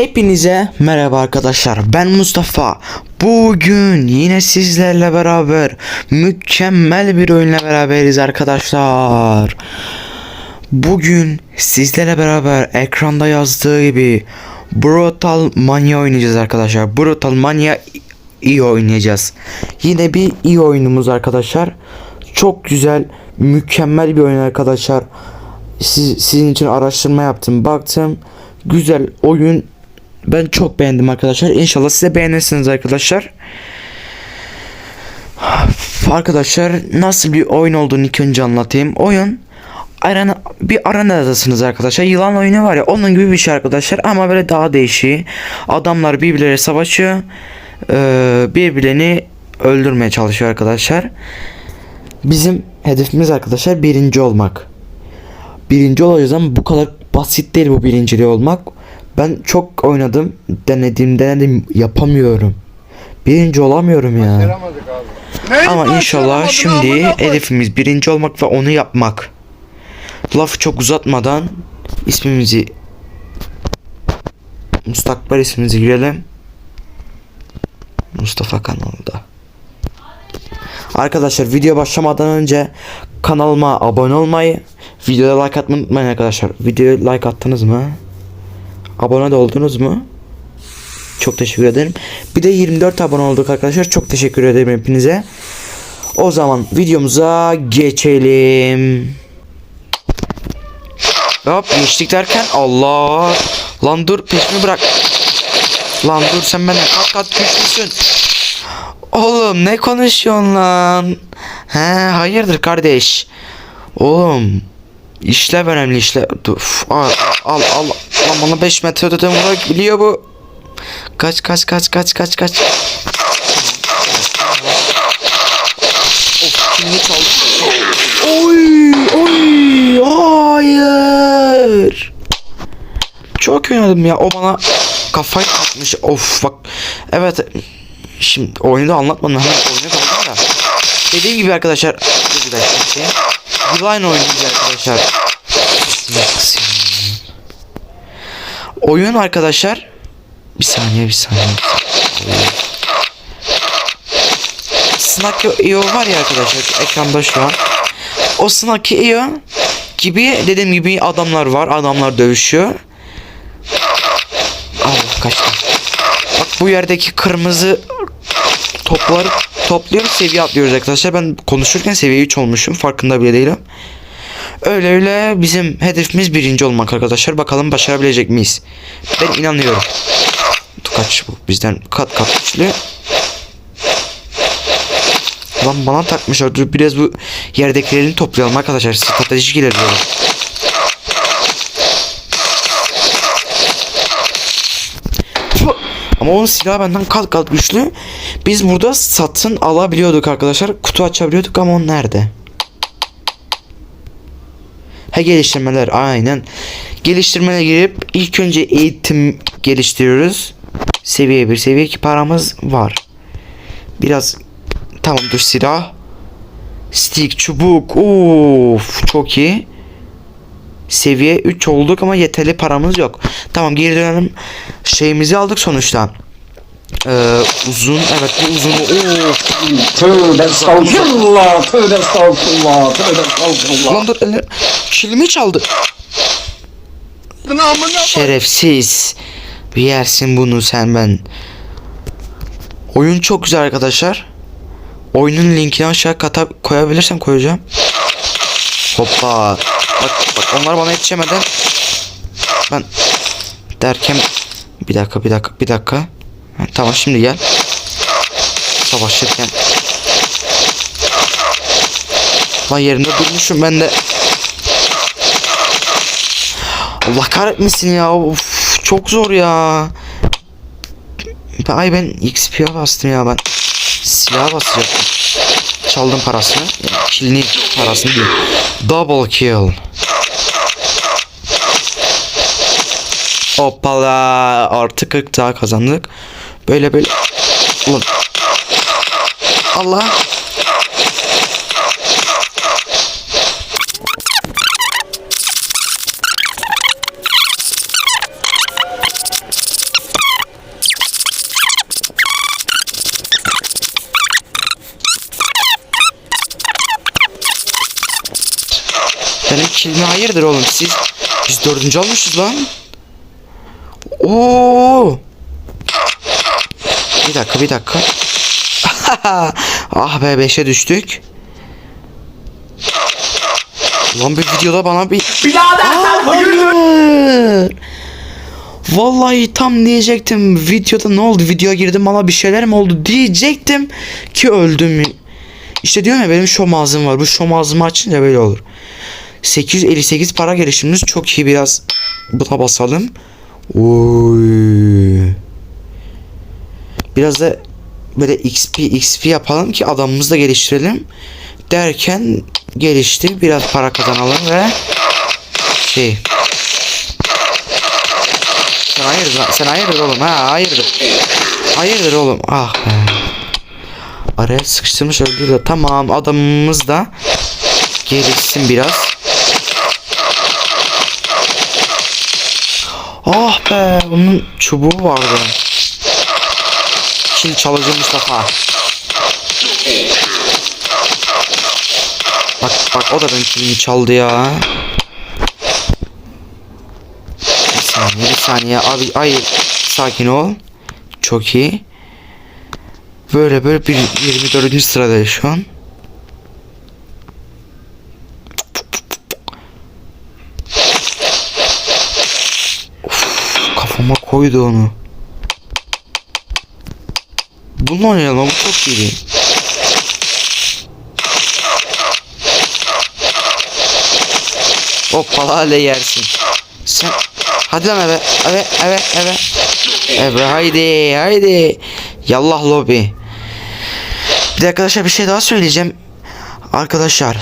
Hepinize merhaba arkadaşlar. Ben Mustafa. Bugün yine sizlerle beraber mükemmel bir oyunla beraberiz arkadaşlar. Bugün sizlerle beraber ekranda yazdığı gibi Brutal Mania oynayacağız arkadaşlar. Brutal Mania iyi oynayacağız. Yine bir iyi oyunumuz arkadaşlar. Çok güzel, mükemmel bir oyun arkadaşlar. Siz, sizin için araştırma yaptım, baktım. Güzel oyun. Ben çok beğendim arkadaşlar. İnşallah size beğenirsiniz arkadaşlar. Arkadaşlar nasıl bir oyun olduğunu ilk önce anlatayım. Oyun arena, bir arenadasınız arkadaşlar. Yılan oyunu var ya onun gibi bir şey arkadaşlar. Ama böyle daha değişik. Adamlar birbirleriyle savaşıyor. Ee, birbirlerini öldürmeye çalışıyor arkadaşlar. Bizim hedefimiz arkadaşlar birinci olmak. Birinci olacağız ama bu kadar basit değil bu birinciliği olmak. Ben çok oynadım, denedim, denedim, yapamıyorum. Birinci olamıyorum ya. Ama inşallah şimdi hedefimiz birinci olmak ve onu yapmak. Lafı çok uzatmadan ismimizi Mustakbel ismimizi girelim. Mustafa kanalda. Arkadaşlar video başlamadan önce kanalıma abone olmayı, videoya like atmayı unutmayın arkadaşlar. Videoya like attınız mı? Abone oldunuz mu? Çok teşekkür ederim. Bir de 24 abone olduk arkadaşlar. Çok teşekkür ederim hepinize. O zaman videomuza geçelim. Hop geçtik derken Allah. Lan dur peşimi bırak. Lan dur sen benden kat kat güçlüsün. Oğlum ne konuşuyorsun lan? He hayırdır kardeş? Oğlum işlev önemli işlev. Uf, al al al. Lan bana 5 metre öteden biliyor bu. Kaç kaç kaç kaç kaç kaç. Of kimini? Oy oy hayır. Çok oynadım ya o bana kafayı atmış of bak evet şimdi oyunu da anlatmadım hemen oyuna kaldım da dediğim gibi arkadaşlar bir dakika Yılan oynayacağız arkadaşlar. Oyun arkadaşlar. Bir saniye bir saniye. Snack EO var ya arkadaşlar ekranda şu an. O Snack EO gibi dediğim gibi adamlar var adamlar dövüşüyor. Allah kaçtı. Bak bu yerdeki kırmızı topları topluyoruz seviye atlıyoruz arkadaşlar. Ben konuşurken seviye 3 olmuşum farkında bile değilim. Öyle öyle bizim hedefimiz birinci olmak arkadaşlar. Bakalım başarabilecek miyiz? Ben inanıyorum. Kaç bu bizden kat kat güçlü. Lan bana takmışlar. Dur biraz bu yerdekilerini toplayalım arkadaşlar. Stratejik ilerliyorum. Ama onun silahı benden kat kat güçlü. Biz burada satın alabiliyorduk arkadaşlar. Kutu açabiliyorduk ama o nerede? He geliştirmeler aynen. Geliştirmelere girip ilk önce eğitim geliştiriyoruz. Seviye 1, seviye 2 paramız var. Biraz tamamdır silah. Stick, çubuk. Of çok iyi. Seviye 3 olduk ama yeterli paramız yok. Tamam geri dönelim. Şeyimizi aldık sonuçta. Ee, uzun evet bu uzun. Of. Tövbe estağfurullah. Tövbe estağfurullah. Tövbe estağfurullah. Lan dur eller. Kilimi çaldı. Şerefsiz. Bir yersin bunu sen ben. Oyun çok güzel arkadaşlar. Oyunun linkini aşağı kata koyabilirsem koyacağım. Hoppa. Bak bak onlar bana yetişemeden ben derken bir dakika bir dakika bir dakika. Tamam şimdi gel. Savaşırken Lan yerinde durmuşum ben de. Allah kahretmesin ya. Of, çok zor ya. Ay ben XP'ye bastım ya ben. Silah basacaktım. Çaldım parasını. Yani kilini parasını değil. Double kill. Hoppala artı 40 daha kazandık. Böyle böyle. Ulan. Allah. Benim kilime hayırdır oğlum siz? Biz dördüncü olmuşuz lan. Oo. Bir dakika bir dakika. ah be 5'e düştük. Lan bir videoda bana bir... Aa, hayır. Vallahi tam diyecektim videoda ne oldu videoya girdim bana bir şeyler mi oldu diyecektim ki öldüm. İşte diyorum ya benim şom ağzım var bu şom ağzımı açınca böyle olur. 858 para gelişimimiz çok iyi biraz buna basalım. Oy. Biraz da böyle XP XP yapalım ki adamımızı da geliştirelim. Derken gelişti. Biraz para kazanalım ve şey sen hayırdır? Sen hayırdır oğlum ha hayırdır. Hayırdır oğlum ah be. Araya sıkıştırmış öldü de tamam adamımız da gelişsin biraz. Ah be bunun çubuğu vardı. Kil çalıcı Mustafa. Bak bak o da benim kilimi çaldı ya. Bir saniye bir saniye abi ay sakin ol. Çok iyi. Böyle böyle bir 24. sırada şu an. Of, kafama koydu onu. Bununla oynayalım bu çok iyi. Hoppala hale yersin. Sen hadi lan eve eve eve eve. Eve haydi haydi. Yallah lobi. Bir de arkadaşlar bir şey daha söyleyeceğim. Arkadaşlar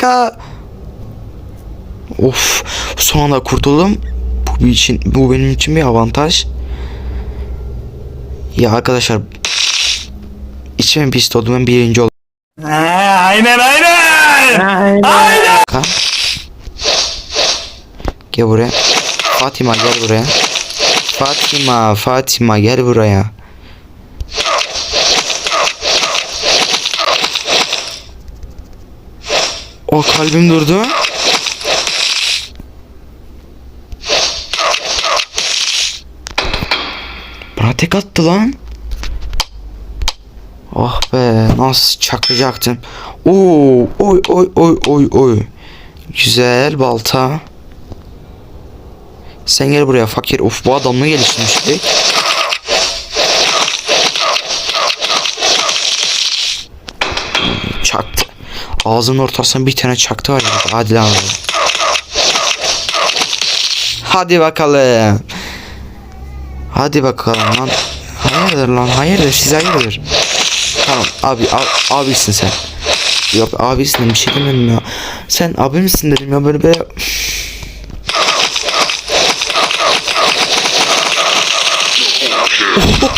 Ka Of son anda kurtuldum. Bu için bu benim için bir avantaj. Ya arkadaşlar içime pist oldum ben birinci oldum. aynen aynen. Ka. Gel buraya. Fatima gel buraya. Fatima Fatima gel buraya. O kalbim durdu. Bana tek attı lan. Oh be nasıl çakacaktım. Oo oy oy oy oy oy. Güzel balta. Sen gel buraya fakir. Of bu adam mı geliştirmiştik? Çaktı. Ağzının ortasına bir tane çaktı var ya. Hadi lan. Hadi bakalım. Hadi bakalım lan. Hayırdır lan hayırdır siz hayırdır. Tamam abi ab, abisin sen. Yok abisin bir şey demedim ya. Sen abi misin dedim ya böyle böyle.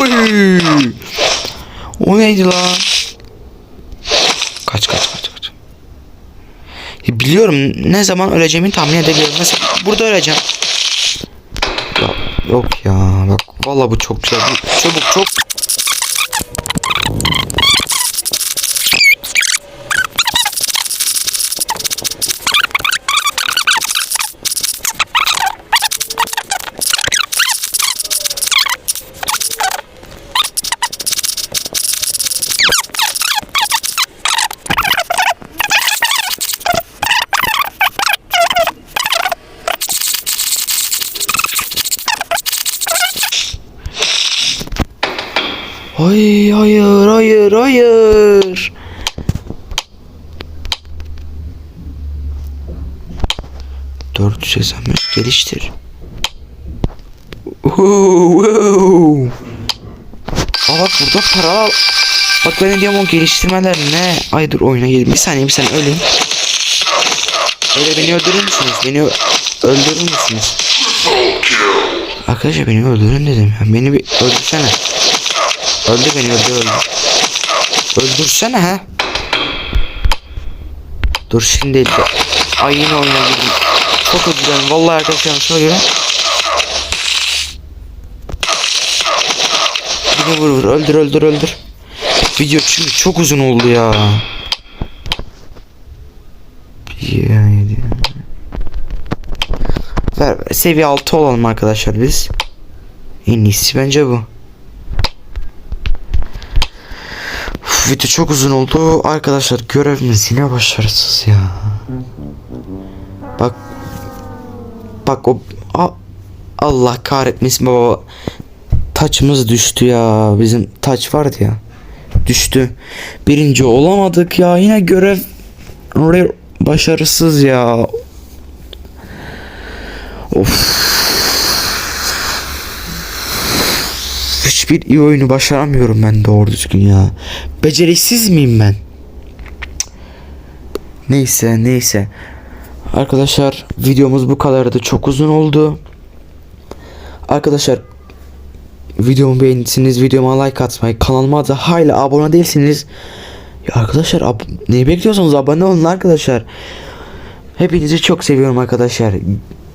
Oy! O neydi lan? Kaç kaç kaç kaç. Ya biliyorum ne zaman öleceğimi tahmin edebiliyorum. Mesela burada öleceğim. Yok ya bak vallahi bu çok güzel. Bu çabuk çok Hayır hayır hayır hayır. Dört sezamet geliştir. Wow. Aa bak burada para Bak ben diyorum o geliştirmeler ne? Ay dur oyuna gelin. Bir saniye bir saniye öleyim. Öyle beni öldürür müsünüz? Beni öldürür müsünüz? Arkadaşlar beni öldürün dedim. Beni bir öldürsene. Öldü beni öldü öldü. Öldürsene he. Dur şimdi de. Ay yine oyuna girdim. Çok özür. Vallahi arkadaşlar şuna göre. Beni vur vur öldür öldür öldür. Video çünkü çok uzun oldu ya. Yani. Ver, ver. Seviye 6 olalım arkadaşlar biz. En iyisi bence bu. Uf, video çok uzun oldu. Arkadaşlar görevimiz yine başarısız ya. Bak. Bak o. A- Allah kahretmesin baba. Taçımız düştü ya. Bizim taç vardı ya. Düştü. Birinci olamadık ya. Yine görev re- başarısız ya. Of. Hiçbir iyi oyunu başaramıyorum ben doğru düzgün ya. Beceriksiz miyim ben? Neyse neyse. Arkadaşlar videomuz bu kadardı. Çok uzun oldu. Arkadaşlar videomu beğendiyseniz videoma like atmayı, kanalıma da hala abone değilsiniz. Ya arkadaşlar ab- ne bekliyorsunuz? Abone olun arkadaşlar. Hepinizi çok seviyorum arkadaşlar.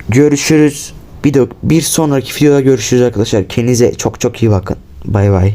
Görüşürüz. Bir, de, bir sonraki videoda görüşürüz arkadaşlar. Kendinize çok çok iyi bakın. Bay bay.